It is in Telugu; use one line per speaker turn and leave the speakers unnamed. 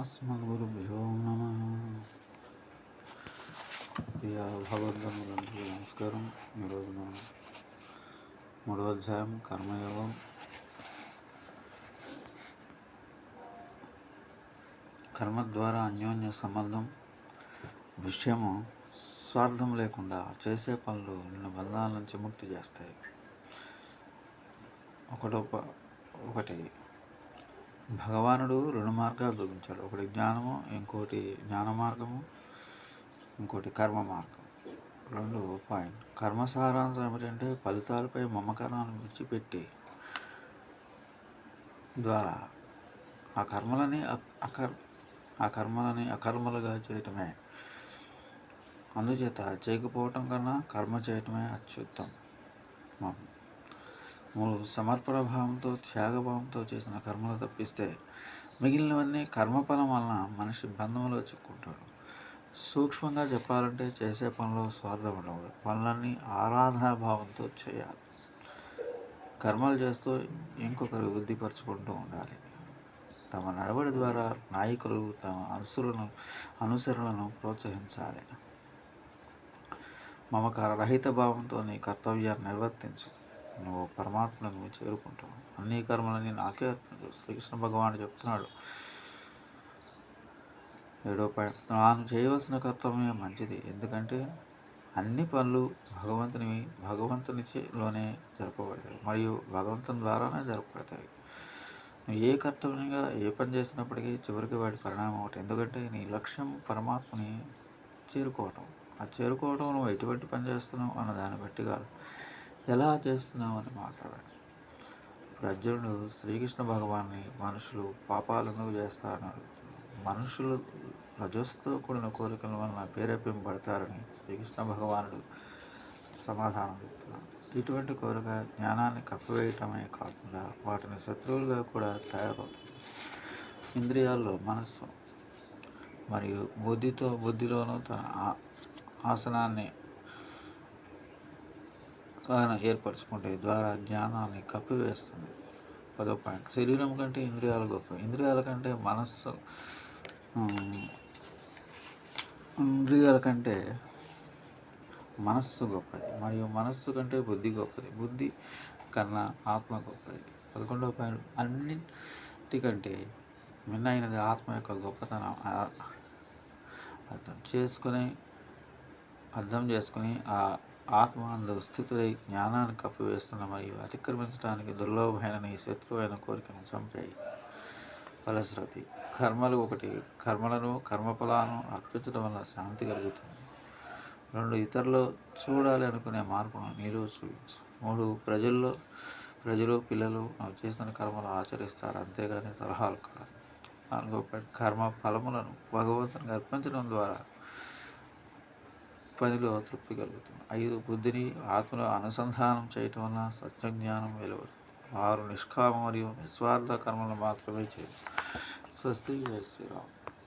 అస్మద్గురుభ్యో నమ ప్రియ భగవద్బంధువులందరికీ నమస్కారం ఈరోజు మనం మూడవ అధ్యాయం కర్మయోగం కర్మ ద్వారా అన్యోన్య సంబంధం విషయము స్వార్థం లేకుండా చేసే పనులు నిన్ను బంధాల నుంచి ముక్తి చేస్తాయి. ఒకటో ఒకటి భగవానుడు రెండు మార్గాలు చూపించాడు. ఒకటి జ్ఞానము ఇంకోటి జ్ఞాన మార్గము ఇంకోటి కర్మ మార్గం రెండు పాయింట్ కర్మ సారాంశం ఏమిటంటే ఫలితాలపై మమకారాన్ని విడిచిపెట్టి ద్వారా ఆ కర్మలని అకర్ ఆ కర్మలని అకర్మలుగా చేయటమే. అందుచేత చేయకపోవటం కన్నా కర్మ చేయటమే అత్యుత్తం మూడు సమర్పణ భావంతో త్యాగభావంతో చేసిన కర్మలు తప్పిస్తే మిగిలినవన్నీ కర్మఫలం వలన మనిషి బంధంలో చిక్కుంటాడు సూక్ష్మంగా చెప్పాలంటే చేసే పనిలో స్వార్థం ఉండకూడదు. పనులన్నీ ఆరాధనా భావంతో చేయాలి. కర్మలు చేస్తూ ఇంకొకరు వృద్ధిపరచుకుంటూ ఉండాలి. తమ నడవడి ద్వారా నాయకులు తమ అనుసరులను అనుసరణను ప్రోత్సహించాలి. మమకార రహిత భావంతో నీ కర్తవ్యాన్ని నిర్వర్తించు. నువ్వు పరమాత్మను చేరుకుంటావు అన్ని కర్మలని నాకే అర్పించు శ్రీకృష్ణ భగవాను చెప్తున్నాడు. ఏడో పాయింట్ తాను చేయవలసిన కర్తవ్యం మంచిది. ఎందుకంటే అన్ని పనులు భగవంతుని భగవంతునిలోనే జరపబడతాయి. మరియు భగవంతుని ద్వారానే జరపబడతాయి. నువ్వు ఏ కర్తవ్యంగా ఏ పని చేసినప్పటికీ చివరికి వాటి పరిణామం ఒకటి. ఎందుకంటే నీ లక్ష్యం పరమాత్మని చేరుకోవటం. ఆ చేరుకోవటం నువ్వు ఎటువంటి పని చేస్తున్నావు అన్న దాన్ని బట్టి కాదు. ఎలా చేస్తున్నామని అని మాట్లాడాడు శ్రీకృష్ణ భగవాన్ని మనుషులు పాపాలను చేస్తారని మనుషులు రజస్తో కూడిన కోరికల వలన ప్రేరేపింపబడతారని శ్రీకృష్ణ భగవానుడు సమాధానం చెప్తున్నాడు. ఇటువంటి కోరిక జ్ఞానాన్ని కప్పివేయటమే కాకుండా వాటిని శత్రువులుగా కూడా తయారవుతుంది ఇంద్రియాల్లో మనస్సు మరియు బుద్ధితో బుద్ధిలోనూ తన ఆ- ఆసనాన్ని సాధన ఏర్పరచుకుంటే ద్వారా జ్ఞానాన్ని కప్పివేస్తుంది. పదో పాయింట్. శరీరం కంటే ఇంద్రియాలు గొప్ప. ఇంద్రియాల కంటే మనస్సు ఇంద్రియాల కంటే మనస్సు గొప్పది. మరియు మనస్సు కంటే బుద్ధి గొప్పది. బుద్ధి కన్నా ఆత్మ గొప్పది. పదకొండవ పాయింట్. అన్నింటికంటే మిన్నైనది ఆత్మ యొక్క గొప్పతనం. అర్థం చేసుకొని అర్థం చేసుకుని ఆ ఆత్మ స్థితులై జ్ఞానాన్ని కప్పివేస్తున్న మరియు అతిక్రమించడానికి దుర్లభమైన నీ శత్రువైన కోరికను చంపాయి. ఫలశ్రుతి కర్మలు ఒకటి కర్మలను కర్మఫలాలను అర్పించడం వల్ల శాంతి కలుగుతుంది. రెండు ఇతరులు చూడాలి అనుకునే మార్పును నీలో చూపించు. మూడు ప్రజల్లో ప్రజలు పిల్లలు నువ్వు చేసిన కర్మలు ఆచరిస్తారు. అంతేగాని సలహాలు కాదు. నాలుగో కర్మ ఫలములను భగవంతునికి అర్పించడం ద్వారా పనిలో తృప్తి కలుగుతుంది ఐదు బుద్ధిని ఆత్మలో అనుసంధానం చేయటం వల్ల సత్యజ్ఞానం వెలువడుతుంది. ఆరు నిష్కామ మరియు నిస్వార్థ కర్మలు మాత్రమే చేయాలి స్వస్తి జయ శ్రీరామ్.